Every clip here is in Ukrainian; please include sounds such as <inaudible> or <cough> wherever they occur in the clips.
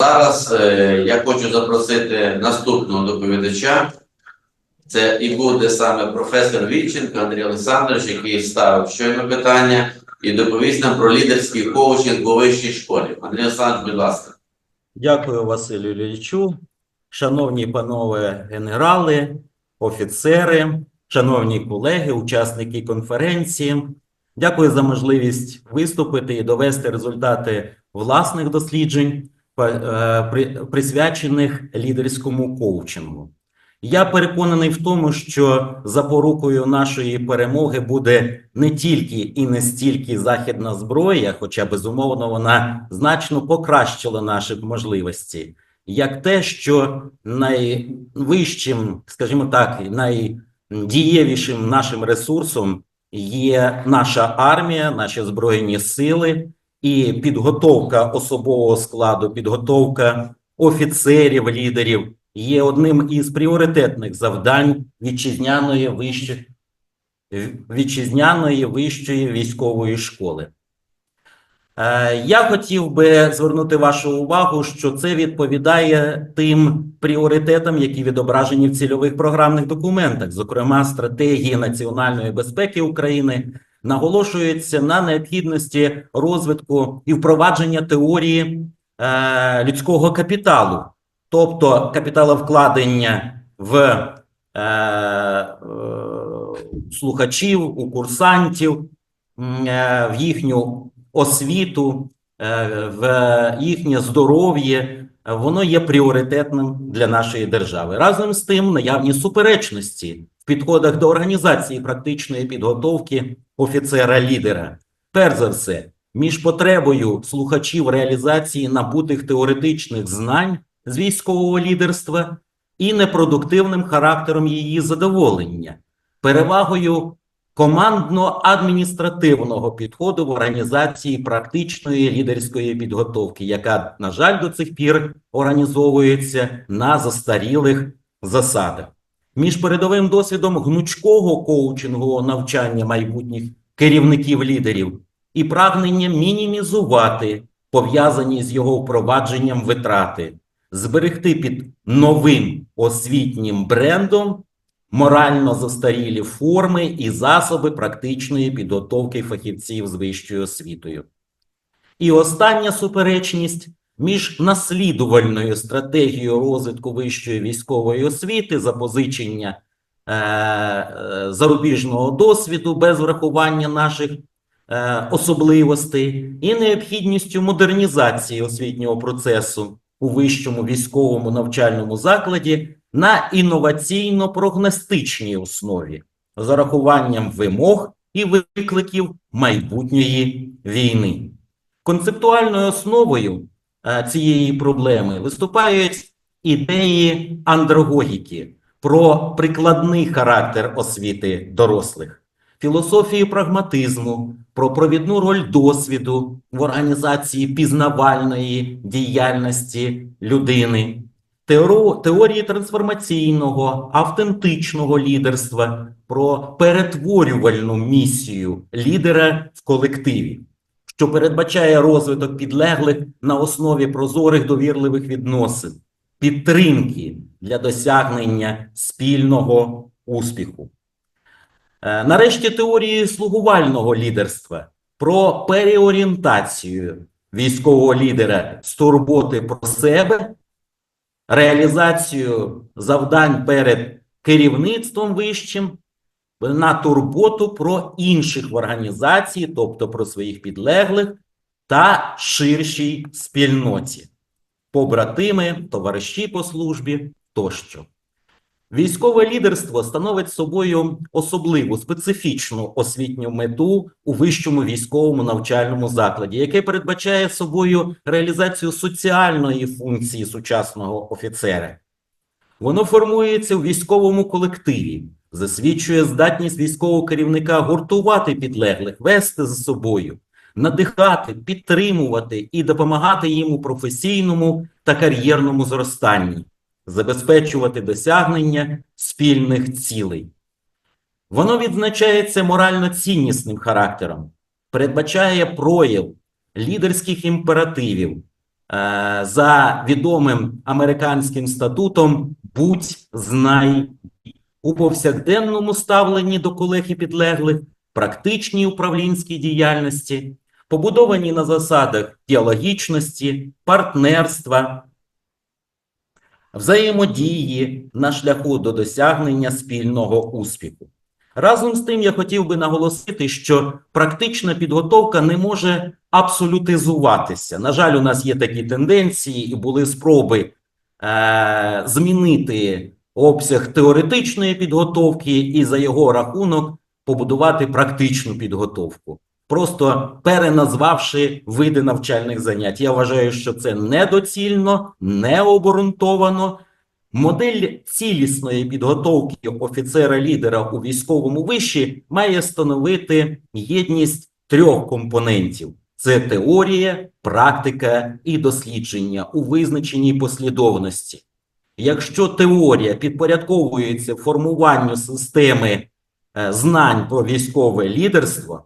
Зараз е, я хочу запросити наступного доповідача. Це і буде саме професор Вільченко Андрій Олександрович, який ставив щойно питання, і доповість нам про лідерський коучинг у вищій школі. Андрій Олександрович, будь ласка. Дякую, Василю Іллічу. Шановні панове генерали, офіцери, шановні колеги, учасники конференції. Дякую за можливість виступити і довести результати власних досліджень, присвячених лідерському коучингу. Я переконаний в тому, що запорукою нашої перемоги буде не тільки і не стільки західна зброя, хоча безумовно вона значно покращила наші можливості, як те, що найвищим, скажімо так, найдієвішим нашим ресурсом є наша армія, наші збройні сили і підготовка особового складу, підготовка офіцерів, лідерів є одним із пріоритетних завдань вітчизняної вищої вітчизняної вищої військової школи. Е, Я хотів би звернути вашу увагу, що це відповідає тим пріоритетам, які відображені в цільових програмних документах, зокрема стратегії національної безпеки України, наголошується на необхідності розвитку і впровадження теорії е, людського капіталу, тобто капіталовкладення в е, е, слухачів, у курсантів, е, в їхню освіту, е, в їхнє здоров'я, воно є пріоритетним для нашої держави. Разом з тим, наявні суперечності в підходах до організації практичної підготовки офіцера-лідера. Перш за все, між потребою слухачів реалізації набутих теоретичних знань з військового лідерства і непродуктивним характером її задоволення, перевагою командно-адміністративного підходу в організації практичної лідерської підготовки, яка, на жаль, до цих пір організовується на застарілих засадах. Між передовим досвідом гнучкого коучингового навчання майбутніх керівників лідерів і прагненням мінімізувати пов'язані з його впровадженням витрати, зберегти під новим освітнім брендом морально застарілі форми і засоби практичної підготовки фахівців з вищою освітою. І остання суперечність між наслідувальною стратегією розвитку вищої військової освіти, запозичення е, е, зарубіжного досвіду без врахування наших е, особливостей і необхідністю модернізації освітнього процесу у вищому військовому навчальному закладі на інноваційно-прогностичній основі з урахуванням вимог і викликів майбутньої війни. Концептуальною основою цієї проблеми. Виступають ідеї андрогогіки про прикладний характер освіти дорослих, філософії прагматизму, про провідну роль досвіду в організації пізнавальної діяльності людини, теорії трансформаційного, автентичного лідерства, про перетворювальну місію лідера в колективі, що передбачає розвиток підлеглих на основі прозорих довірливих відносин, підтримки для досягнення спільного успіху. Е, Нарешті теорії слугувального лідерства про переорієнтацію військового лідера з турботи про себе, реалізацію завдань перед керівництвом вищим на турботу про інших в організації, тобто про своїх підлеглих та ширшій спільноті, побратими, товариші по службі тощо. Військове лідерство становить собою особливу специфічну освітню мету у вищому військовому навчальному закладі, яке передбачає собою реалізацію соціальної функції сучасного офіцера. Воно формується у військовому колективі, засвідчує здатність військового керівника гуртувати підлеглих, вести за собою, надихати, підтримувати і допомагати їм у професійному та кар'єрному зростанні забезпечувати досягнення спільних цілей. Воно відзначається морально ціннісним характером, передбачає прояв лідерських імперативів, Е, За відомим американським статутом будь знай у повсякденному ставленні до колег і підлеглих, практичній управлінській діяльності, побудовані на засадах діалогічності, партнерства, взаємодії на шляху до досягнення спільного успіху. Разом з тим, я хотів би наголосити, що практична підготовка не може абсолютизуватися. На жаль, у нас є такі тенденції, і були спроби е, змінити обсяг теоретичної підготовки і за його рахунок побудувати практичну підготовку, просто переназвавши види навчальних занять. Я вважаю, що це недоцільно, необґрунтовано. Модель цілісної підготовки офіцера-лідера у військовому виші має становити єдність трьох компонентів: це теорія, практика і дослідження у визначеній послідовності. Якщо теорія підпорядковується формуванню системи е, знань про військове лідерство,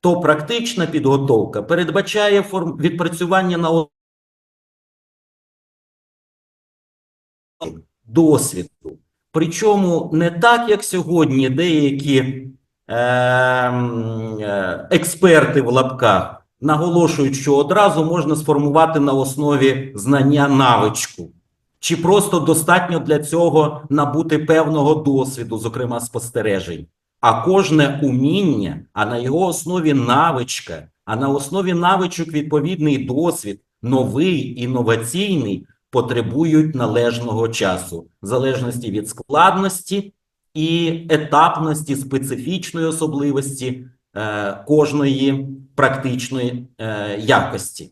то практична підготовка передбачає форм... відпрацювання на досвіду. Причому не так, як сьогодні деякі е, е, експерти в лапках наголошують, що одразу можна сформувати на основі знання навичку. Чи просто достатньо для цього набути певного досвіду, зокрема спостережень. А кожне уміння, а на його основі навичка, а на основі навичок відповідний досвід, новий, інноваційний, потребують належного часу, в залежності від складності і етапності, специфічної особливості е, кожної практичної е, якості.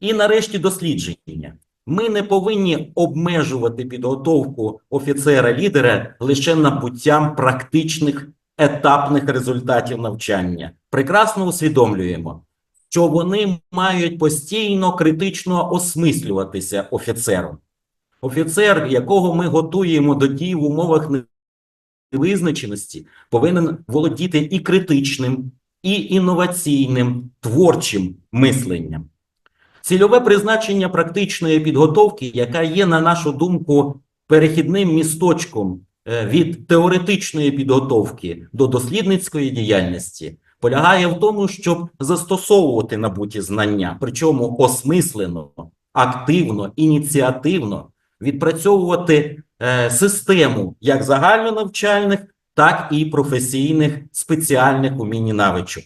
І нарешті дослідження. Ми не повинні обмежувати підготовку офіцера-лідера лише набуттям практичних етапних результатів навчання. Прекрасно усвідомлюємо, що вони мають постійно критично осмислюватися офіцером. Офіцер, якого ми готуємо до дій в умовах невизначеності, повинен володіти і критичним, і інноваційним, творчим мисленням. Цільове призначення практичної підготовки, яка є, на нашу думку, перехідним місточком е, від теоретичної підготовки до дослідницької діяльності, полягає в тому, щоб застосовувати набуті знання, причому осмислено, активно, ініціативно відпрацьовувати е, систему як загальнонавчальних, так і професійних спеціальних умінь і навичок.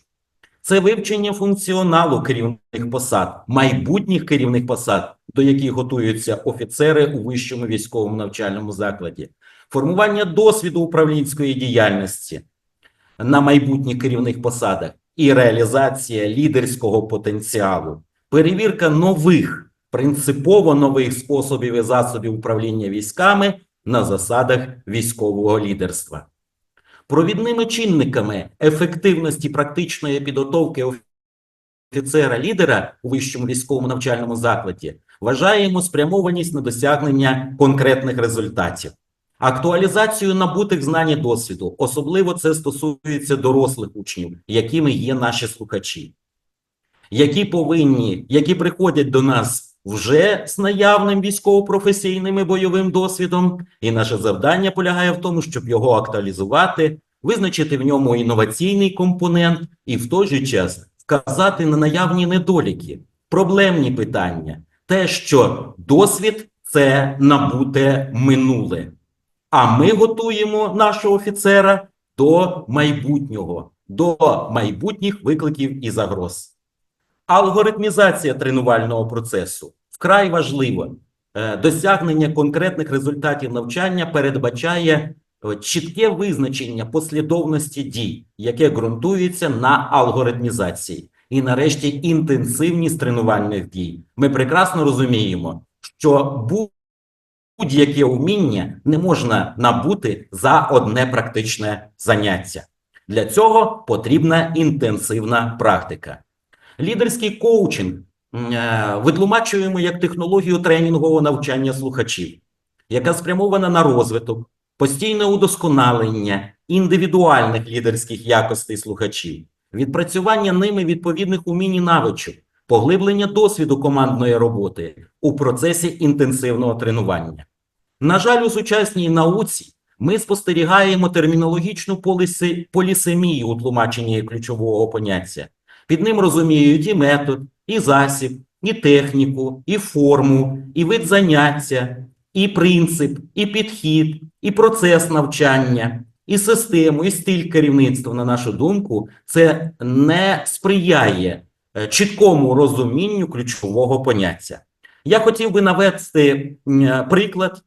Це вивчення функціоналу керівних посад, майбутніх керівних посад, до яких готуються офіцери у вищому військовому навчальному закладі, формування досвіду управлінської діяльності на майбутніх керівних посадах і реалізація лідерського потенціалу, перевірка нових, принципово нових способів і засобів управління військами на засадах військового лідерства. Провідними чинниками ефективності практичної підготовки офіцера-лідера у вищому військовому навчальному закладі вважаємо спрямованість на досягнення конкретних результатів, актуалізацію набутих знань і досвіду. Особливо це стосується дорослих учнів, якими є наші слухачі, які повинні, які приходять до нас вже з наявним військово-професійним і бойовим досвідом, і наше завдання полягає в тому, щоб його актуалізувати, визначити в ньому інноваційний компонент і в той же час вказати на наявні недоліки, проблемні питання, те, що досвід це набуте минуле. А ми готуємо нашого офіцера до майбутнього, до майбутніх викликів і загроз. Алгоритмізація тренувального процесу вкрай важливо. Е, Досягнення конкретних результатів навчання передбачає чітке визначення послідовності дій, яке ґрунтується на алгоритмізації. І нарешті інтенсивність тренувальних дій. Ми прекрасно розуміємо, що будь-яке уміння не можна набути за одне практичне заняття. Для цього потрібна інтенсивна практика. Лідерський коучинг е, витлумачуємо як технологію тренінгового навчання слухачів, яка спрямована на розвиток, постійне удосконалення індивідуальних лідерських якостей слухачів, відпрацювання ними відповідних умінь і навичок, поглиблення досвіду командної роботи у процесі інтенсивного тренування. На жаль, у сучасній науці ми спостерігаємо термінологічну поліси, полісемію у тлумаченні ключового поняття. Під ним розуміють і метод, і засіб, і техніку, і форму, і вид заняття, і принцип, і підхід, і процес навчання, і систему, і стиль керівництва, на нашу думку, це не сприяє е, чіткому розумінню ключового поняття. Я хотів би навести приклад.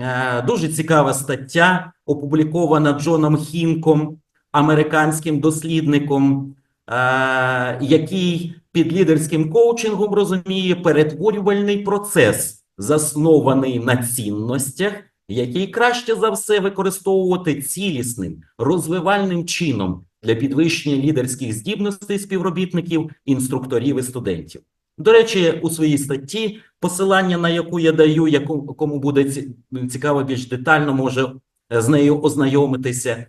Е, Дуже цікава стаття, опублікована Джоном Хінком, американським дослідником, е, який під лідерським коучингом розуміє перетворювальний процес, заснований на цінностях, який краще за все використовувати цілісним, розвивальним чином для підвищення лідерських здібностей співробітників, інструкторів і студентів. До речі, у своїй статті, посилання на яку я даю, яку, кому буде цікаво більш детально, може е, з нею ознайомитися, е,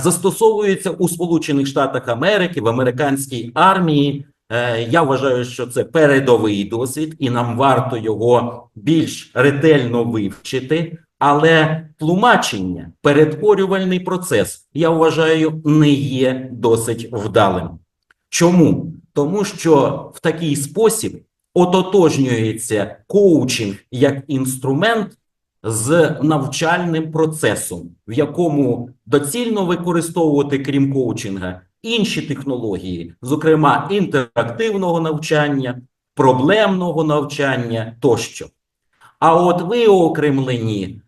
застосовується у Сполучених Штатах Америки, в американській армії. Е, Я вважаю, що це передовий досвід, і нам варто його більш ретельно вивчити. Але тлумачення, перетворювальний процес, я вважаю, не є досить вдалим. Чому? Тому що в такий спосіб ототожнюється коучинг як інструмент з навчальним процесом, в якому доцільно використовувати, крім коучинга, інші технології, зокрема інтерактивного навчання, проблемного навчання тощо. А от виокремлені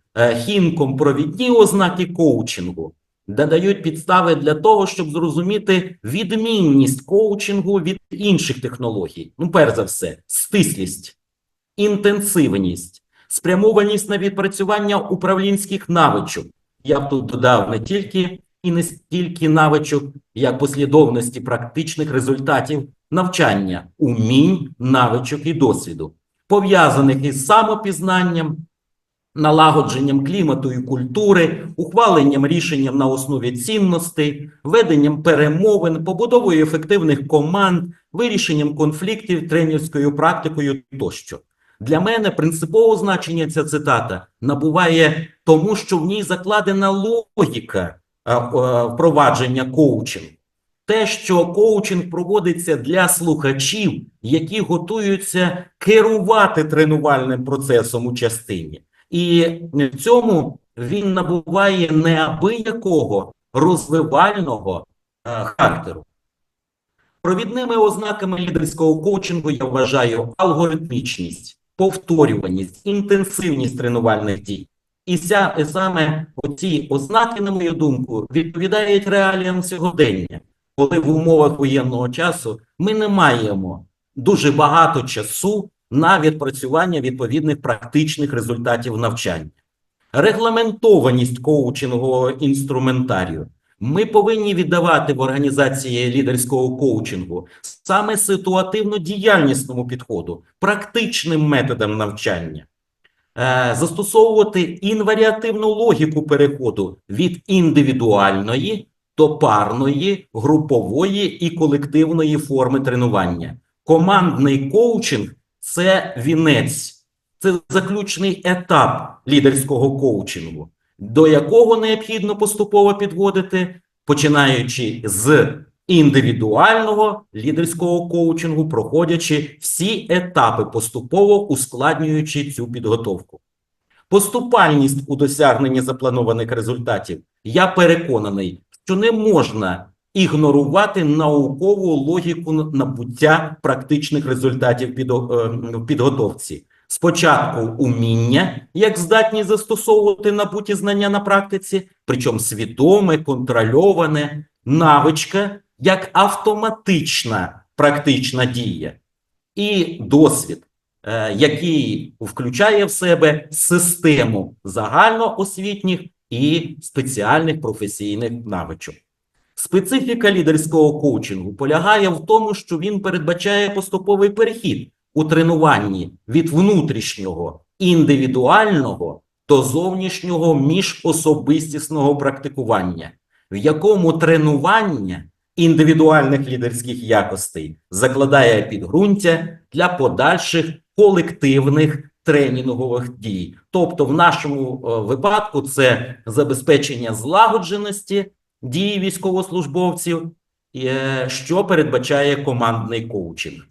хінком провідні ознаки коучингу додають підстави для того, щоб зрозуміти відмінність коучингу від інших технологій. Ну, перш за все, стислість, інтенсивність, спрямованість на відпрацювання управлінських навичок. Я б тут додав не тільки і не стільки навичок, як послідовності практичних результатів навчання, умінь, навичок і досвіду, пов'язаних із самопізнанням, налагодженням клімату і культури, ухваленням рішенням на основі цінностей, веденням перемовин, побудовою ефективних команд, вирішенням конфліктів, тренерською практикою тощо. Для мене принципове значення ця цитата набуває тому, що в ній закладена логіка е, впровадження коучингу. Те, що коучинг проводиться для слухачів, які готуються керувати тренувальним процесом у частині. І в цьому він набуває неабиякого розвивального е, характеру. Провідними ознаками лідерського коучингу я вважаю алгоритмічність, повторюваність, інтенсивність тренувальних дій. І ся, саме оці ознаки, на мою думку, відповідають реаліям сьогодення, коли в умовах воєнного часу ми не маємо дуже багато часу на відпрацювання відповідних практичних результатів навчання. Регламентованість коучингового інструментарію. Ми повинні віддавати в організації лідерського коучингу саме ситуативно-діяльнісному підходу, практичним методам навчання, Е, застосовувати інваріативну логіку переходу від індивідуальної до парної, групової і колективної форми тренування. Командний коучинг це вінець, це заключний етап лідерського коучингу, до якого необхідно поступово підводити, починаючи з індивідуального лідерського коучингу, проходячи всі етапи, поступово ускладнюючи цю підготовку. Поступальність у досягненні запланованих результатів. Я переконаний, що не можна ігнорувати наукову логіку набуття практичних результатів під, е, підготовці. Спочатку уміння, як здатність застосовувати набуті знання на практиці, причому свідоме, контрольоване, навичка як автоматична практична дія, і досвід, е, який включає в себе систему загальноосвітніх і спеціальних професійних навичок. Специфіка лідерського коучингу полягає в тому, що він передбачає поступовий перехід у тренуванні від внутрішнього індивідуального до зовнішнього міжособистісного практикування, в якому тренування індивідуальних лідерських якостей, закладає підґрунтя для подальших колективних тренінгових дій. Тобто, в нашому е, випадку це забезпечення злагодженості дії військовослужбовців, е, що передбачає командний коучинг.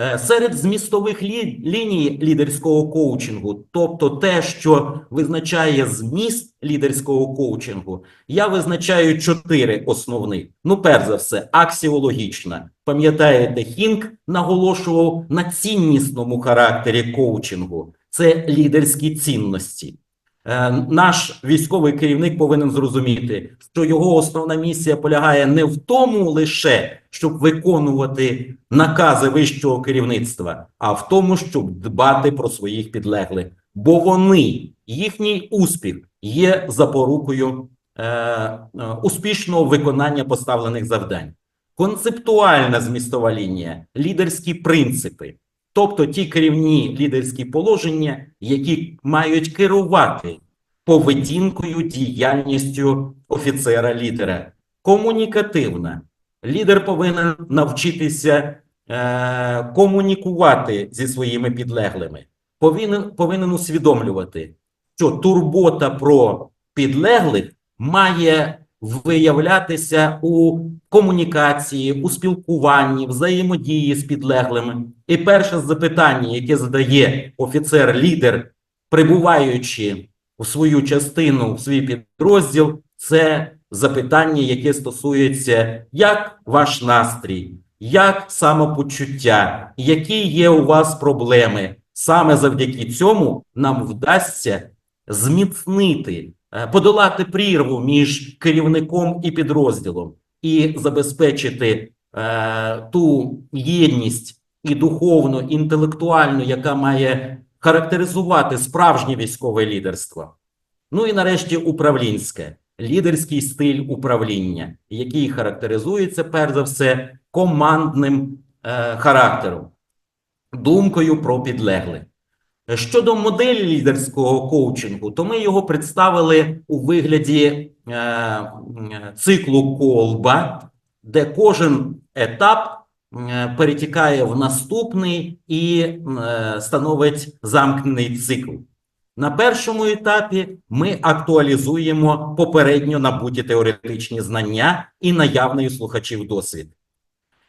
Е, Серед змістових лі- ліній лідерського коучингу, тобто те, що визначає зміст лідерського коучингу, я визначаю чотири основних. Ну, перш за все, аксіологічна. Пам'ятаєте, Хінк наголошував на ціннісному характері коучингу. Це лідерські цінності. Е, Наш військовий керівник повинен зрозуміти, що його основна місія полягає не в тому лише, щоб виконувати накази вищого керівництва, а в тому, щоб дбати про своїх підлеглих, бо вони, їхній успіх є запорукою е, е, успішного виконання поставлених завдань. Концептуальна змістова лінія, лідерські принципи, тобто ті керівні лідерські положення, які мають керувати поведінкою, діяльністю офіцера-лідера. Комунікативна. Лідер повинен навчитися е, комунікувати зі своїми підлеглими. Повинен, повинен усвідомлювати, що турбота про підлеглих має виявлятися у комунікації, у спілкуванні, взаємодії з підлеглими. І перше запитання, яке задає офіцер-лідер, прибуваючи у свою частину, в свій підрозділ, це запитання, яке стосується як ваш настрій, як самопочуття, які є у вас проблеми. Саме завдяки цьому нам вдасться зміцнити, подолати прірву між керівником і підрозділом і забезпечити е, ту єдність і духовну, інтелектуальну, яка має характеризувати справжнє військове лідерство. Ну і нарешті управлінське, лідерський стиль управління, який характеризується перш за все командним е, характером, думкою про підлеглих. Щодо моделі лідерського коучингу, то ми його представили у вигляді е, циклу колба, де кожен етап е, перетікає в наступний і е, становить замкнений цикл. На першому етапі ми актуалізуємо попередньо набуті теоретичні знання і наявний у слухачів досвід,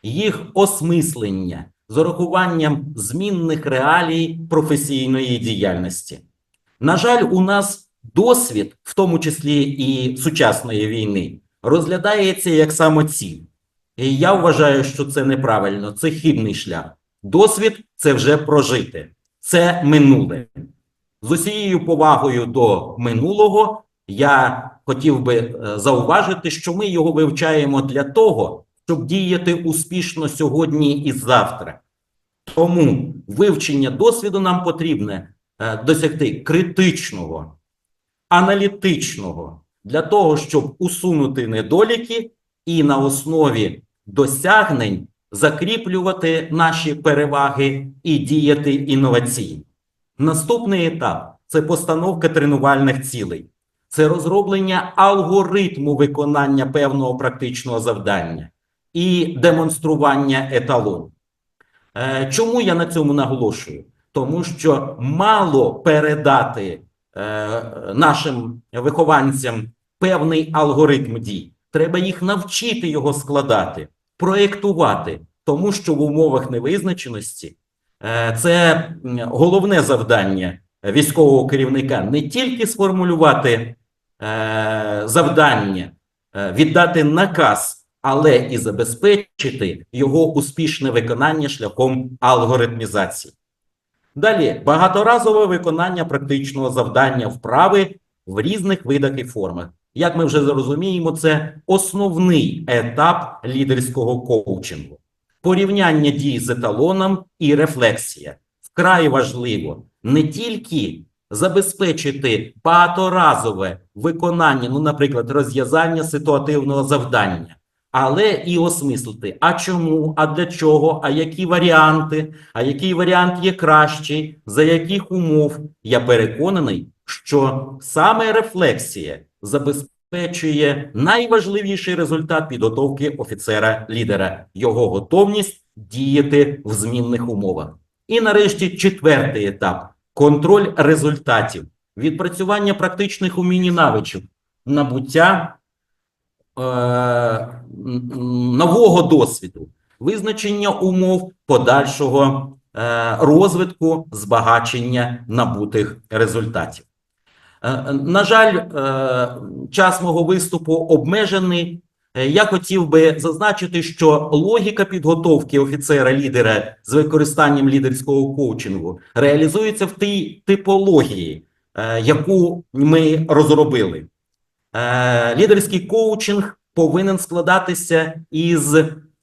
їх осмислення з урахуванням змінних реалій професійної діяльності. На жаль, у нас досвід, в тому числі і сучасної війни, розглядається як самоціль. І я вважаю, що це неправильно, це хибний шлях. Досвід це вже прожити, це минуле. З усією повагою до минулого я хотів би е, зауважити, що ми його вивчаємо для того, щоб діяти успішно сьогодні і завтра. Тому вивчення досвіду нам потрібне е, досягти критичного, аналітичного для того, щоб усунути недоліки і на основі досягнень закріплювати наші переваги і діяти інноваційно. Наступний етап це постановка тренувальних цілей, це розроблення алгоритму виконання певного практичного завдання і демонстрування еталону. Е, Чому я на цьому наголошую? Тому що мало передати е, нашим вихованцям певний алгоритм дій. Треба їх навчити його складати, проєктувати, тому що в умовах невизначеності е, це головне завдання військового керівника не тільки сформулювати завдання, віддати наказ але і забезпечити його успішне виконання шляхом алгоритмізації. Далі багаторазове виконання практичного завдання вправи в різних видах і формах. Як ми вже зрозуміємо, це основний етап лідерського коучингу. Порівняння дій з еталоном і рефлексія. Вкрай важливо не тільки забезпечити багаторазове виконання, ну, наприклад, розв'язання ситуативного завдання, але і осмислити, а чому, а для чого, а які варіанти, а який варіант є кращий, за яких умов. Я переконаний, що саме рефлексія забезпечує найважливіший результат підготовки офіцера-лідера його готовність діяти в змінних умовах. І нарешті четвертий етап контроль результатів, відпрацювання практичних умінь і навичок, набуття нового досвіду, визначення умов подальшого е, розвитку, збагачення набутих результатів. Е, На жаль, е, час мого виступу обмежений. Е, Я хотів би зазначити, що логіка підготовки офіцера-лідера з використанням лідерського коучингу реалізується в тій типології, е, яку ми розробили. Е, Лідерський коучинг повинен складатися із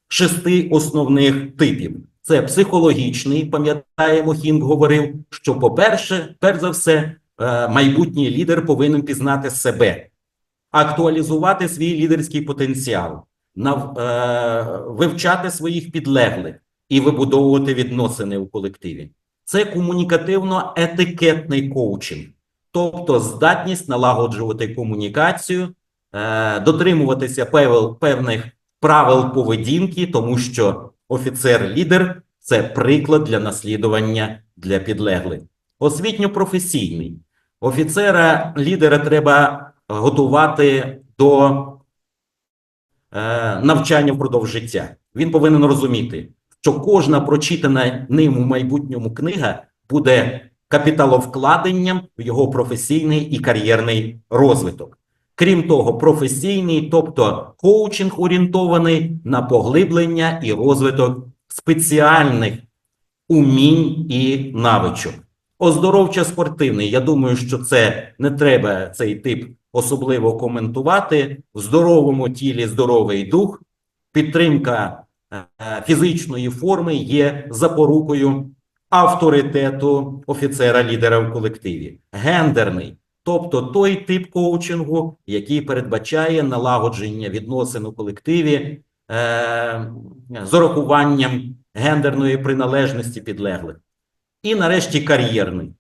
шести основних типів. Це психологічний, пам'ятаємо, Хінг говорив, що, по-перше, перш за все, е, майбутній лідер повинен пізнати себе, актуалізувати свій лідерський потенціал, е, вивчати своїх підлеглих і вибудовувати відносини у колективі. Це комунікативно-етикетний коучинг, тобто здатність налагоджувати комунікацію, е, дотримуватися певних правил поведінки, тому що офіцер-лідер це приклад для наслідування для підлеглих. Освітньо-професійний. Офіцера лідера треба готувати до е, навчання впродовж життя. Він повинен розуміти, що кожна прочитана ним у майбутньому книга буде капіталовкладенням в його професійний і кар'єрний розвиток. Крім того, професійний, тобто коучинг орієнтований на поглиблення і розвиток спеціальних умінь і навичок. Оздоровчо-спортивний. Я думаю, що це не треба цей тип особливо коментувати. В здоровому тілі здоровий дух, підтримка е, фізичної форми є запорукою авторитету офіцера-лідера в колективі. Гендерний, тобто той тип коучингу, який передбачає налагодження відносин у колективі е, з урахуванням гендерної приналежності підлеглих. І нарешті кар'єрний.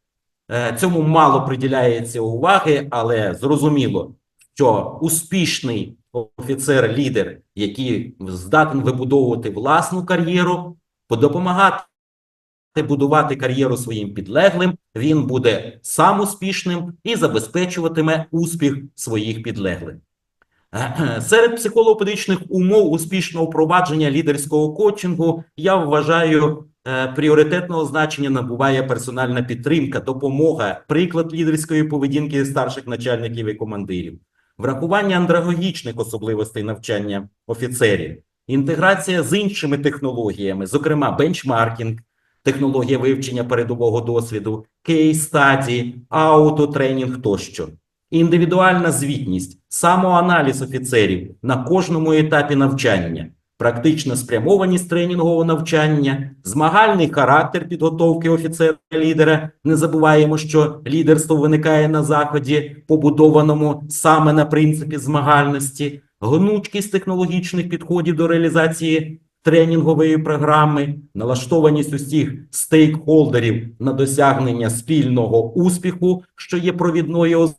Е, Цьому мало приділяється уваги, але зрозуміло, що успішний офіцер-лідер, який здатен вибудовувати власну кар'єру, допомагати будувати кар'єру своїм підлеглим, він буде сам успішним і забезпечуватиме успіх своїх підлеглих. <clears throat> Серед психолого-педагогічних умов успішного впровадження лідерського коучингу я вважаю е, пріоритетного значення набуває персональна підтримка, допомога, приклад лідерської поведінки старших начальників і командирів, врахування андрогогічних особливостей навчання офіцерів, інтеграція з іншими технологіями, зокрема бенчмаркінг, технологія вивчення передового досвіду, кейс-стаді, аутотренінг тощо. Індивідуальна звітність, самоаналіз офіцерів на кожному етапі навчання, практична спрямованість тренінгового навчання, змагальний характер підготовки офіцера-лідера. Не забуваємо, що лідерство виникає на заході, побудованому саме на принципі змагальності, гнучкість технологічних підходів до реалізації тренінгової програми, налаштованість усіх стейкхолдерів на досягнення спільного успіху, що є провідною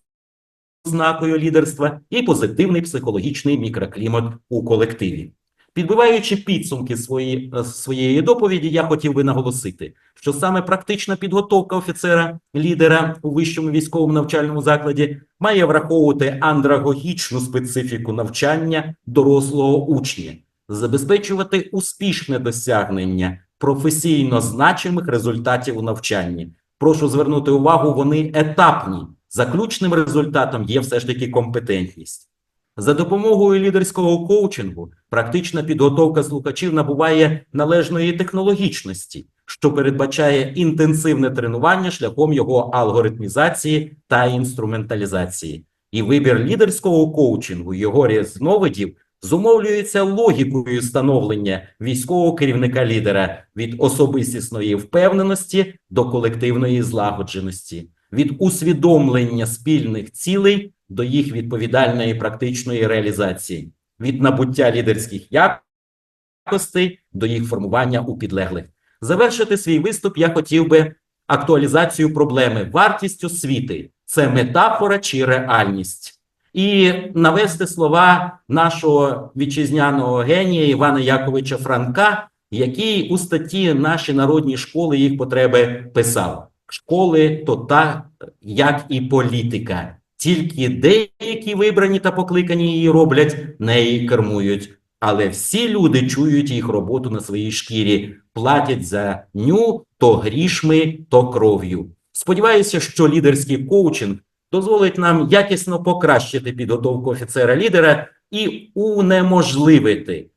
ознакою лідерства, і позитивний психологічний мікроклімат у колективі. Підбиваючи підсумки свої, е, своєї доповіді, я хотів би наголосити, що саме практична підготовка офіцера лідера у вищому військовому навчальному закладі має враховувати андрагогічну специфіку навчання дорослого учня, забезпечувати успішне досягнення професійно значимих результатів у навчанні. Прошу звернути увагу, вони етапні. Заключним результатом є все ж таки компетентність. За допомогою лідерського коучингу практична підготовка слухачів набуває належної технологічності, що передбачає інтенсивне тренування шляхом його алгоритмізації та інструменталізації. І вибір лідерського коучингу, його різновидів зумовлюється логікою становлення військового керівника лідера від особистісної впевненості до колективної злагодженості, від усвідомлення спільних цілей до їх відповідальної практичної реалізації, від набуття лідерських якостей до їх формування у підлеглих. Завершити свій виступ я хотів би актуалізацію проблеми вартість освіти це метафора чи реальність. І навести слова нашого вітчизняного генія Івана Яковича Франка, який у статті Наші народні школи їх потреби писав: школи то так, як і політика. Тільки деякі вибрані та покликані її роблять, неї кермують. Але всі люди чують їх роботу на своїй шкірі, платять за ню то грішми, то кров'ю. Сподіваюся, що лідерський коучинг дозволить нам якісно покращити підготовку офіцера-лідера і унеможливити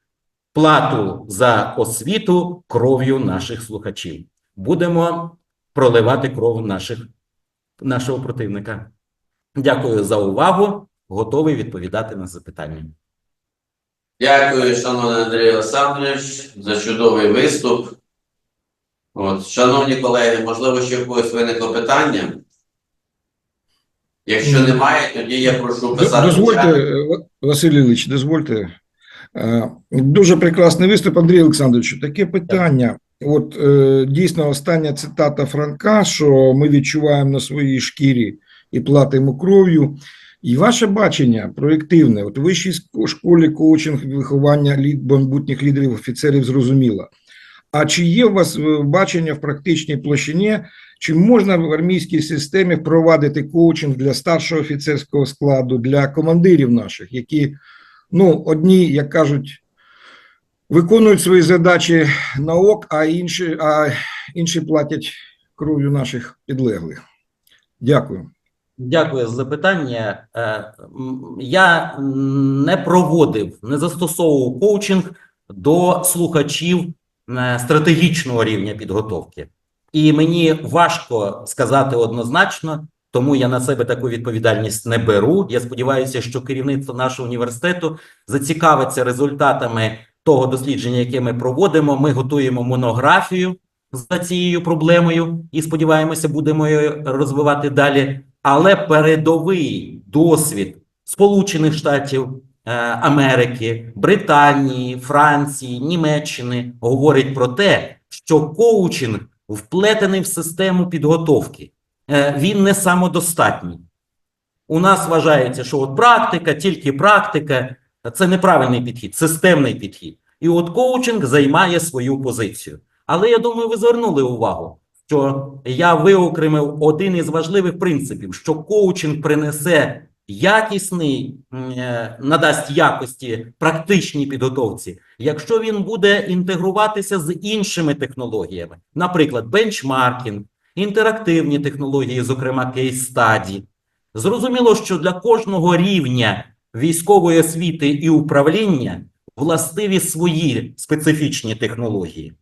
плату за освіту кров'ю наших слухачів. Будемо проливати кров наших, нашого противника. Дякую за увагу. Готовий відповідати на запитання. Дякую, шановний Андрій Олександрович, за чудовий виступ. От, шановні колеги, можливо, ще в когось виникло питання? Якщо немає, тоді я прошу писати. Дозвольте, Василь Ілліч, дозвольте. Е, Дуже прекрасний виступ, Андрій Олександрович. Таке питання. От е, дійсно остання цитата Франка, що ми відчуваємо на своїй шкірі і платимо кров'ю. І ваше бачення проєктивне, от вищій школі коучинг виховання лід, майбутніх лідерів офіцерів зрозуміло. А чи є у вас е, бачення в практичній площині, чи можна в армійській системі впровадити коучинг для старшого офіцерського складу, для командирів наших, які, ну, одні, як кажуть, виконують свої задачі на ок, а інші, а інші платять кров'ю наших підлеглих? Дякую. Дякую за запитання. Е, Я не проводив, не застосовував коучинг до слухачів е, стратегічного рівня підготовки. І мені важко сказати однозначно, тому я на себе таку відповідальність не беру. Я сподіваюся, що керівництво нашого університету зацікавиться результатами того дослідження, яке ми проводимо. Ми готуємо монографію за цією проблемою і сподіваємося, будемо її розвивати далі. Але передовий досвід Сполучених Штатів е, Америки, Британії, Франції, Німеччини говорить про те, що коучинг вплетений в систему підготовки. Е, Він не самодостатній. У нас вважається, що от практика, тільки практика це неправильний підхід, системний підхід. І от коучинг займає свою позицію. Але я думаю, ви звернули увагу, що я виокремив один із важливих принципів, що коучинг принесе якісний, е, надасть якості практичній підготовці, якщо він буде інтегруватися з іншими технологіями, наприклад, бенчмаркінг, інтерактивні технології, зокрема кейс-стаді. Зрозуміло, що для кожного рівня військової освіти і управління властиві свої специфічні технології.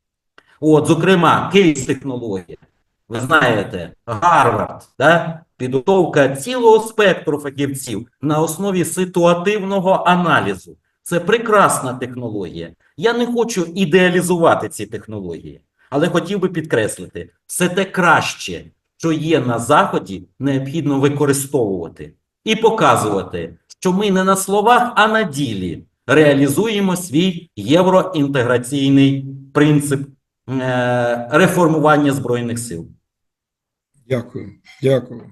От, зокрема, кейс-технологія. Ви знаєте, Гарвард, да? Підготовка цілого спектру фахівців на основі ситуативного аналізу. Це прекрасна технологія. Я не хочу ідеалізувати ці технології, але хотів би підкреслити, все те краще, що є на Заході, необхідно використовувати і показувати, що ми не на словах, а на ділі реалізуємо свій євроінтеграційний принцип е, реформування Збройних сил. Дякую. Дякую.